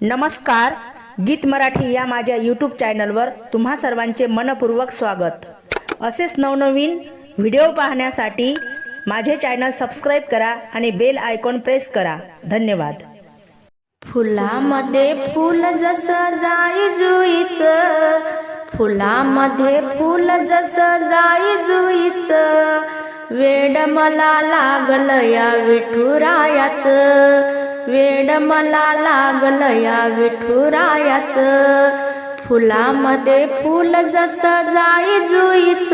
नमस्कार गीत मराठी या माझ्या यूट्यूब चॅनलवर तुम्हा सर्वांचे मनपूर्वक स्वागत. असेच नवनवीन व्हिडिओ पाहण्यासाठी माझे चॅनल सबस्क्राईब करा आणि बेल आयकॉन प्रेस करा. धन्यवाद. फुलामध्ये फुल जसं जाई जुईच फुलामध्ये फुल जसं जाई जुईच वेड मला लागलं या विठुरायाचं. वेड मला लागलं या विठुरायाच. फुलामध्ये फुल जसं जाई जुईच.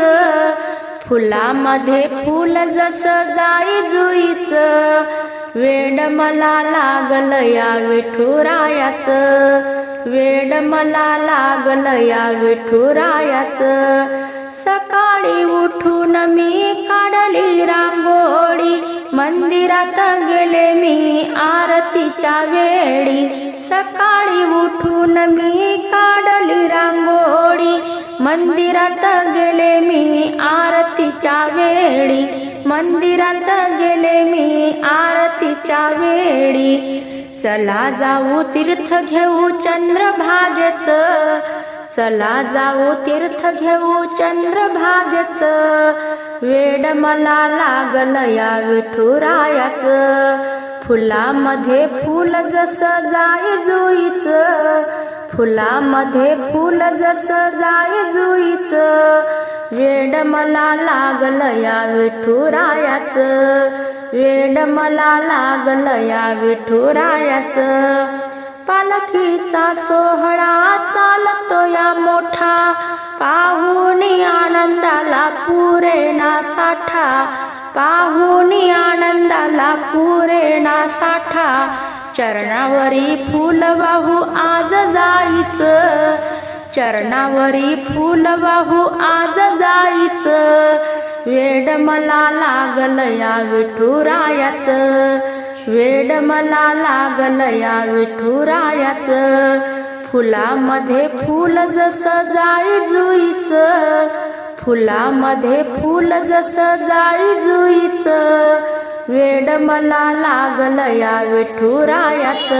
फुलामध्ये फुल जसं जाई जुईच. वेड मला लागलं या विठुरायाच. वेड मला लागलं या विठुरायाच. सकाळी उठून मी काढली रांगोळी. मंदिरात गेले मी आरतीच्या वेळी सकाळी उठून मी काढली रांगोळी. मंदिरात गेले मी आरतीच्या वेळी. मंदिरात गेले मी आरतीच्या वेळी. चला जाऊ तीर्थ घेऊ चंद्रभागेच. चला जाऊ तीर्थ घेऊ चंद्रभागेच. वेड मला लागल या विठुरायाच. फुलामध्ये फुल जसं जाई जुईच फुलामध्ये फुल जसं जाई जुईच वेड मला लागलं या विठुरायाच वेड मला लागलं या विठुरायाच. पालखीचा सोहळा चालतो या मोठा पाहुणी आनंदाला पुरेना साठा पाहुनी आनंदाला पुरेणा साठा. चरणावरी फुल वाहू आज जायच चरणावरी फुल वाहू आज जायच वेड मला लागल या विठुरायाच. वेड मला लागल या विठुरायाच. फुलामध्ये फुल जसं जाई जुईचं. फुलामध्ये फुल जसं जाई जुईच वेड मला लागल या विठुरायाच.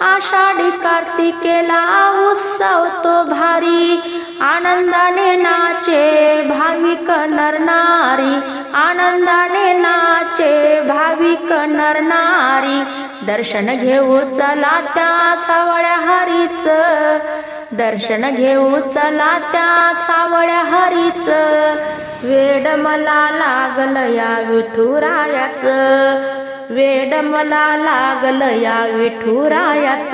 आषाढी कार्तिकेला उत्सव तो भारी आनंदाने नाचे भाविक नरनारी. आनंदाने नाचे भाविक नरनारी. दर्शन घेऊ चला त्या सावळ्या हरीच. दर्शन घेऊ चला त्या सावळ्या हरीच. वेड मला लागल या विठुरायाच. वेड मला लागल या विठुरायाच.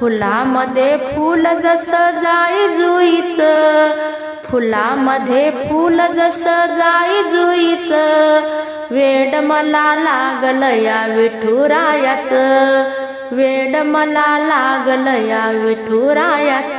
फुलामध्ये फुल जसं जाई जुईच. फुलामध्ये फुल जसं जाई जुईच. वेड मला लागल या विठुरायाच. वेड मला लागलया विठुरायाच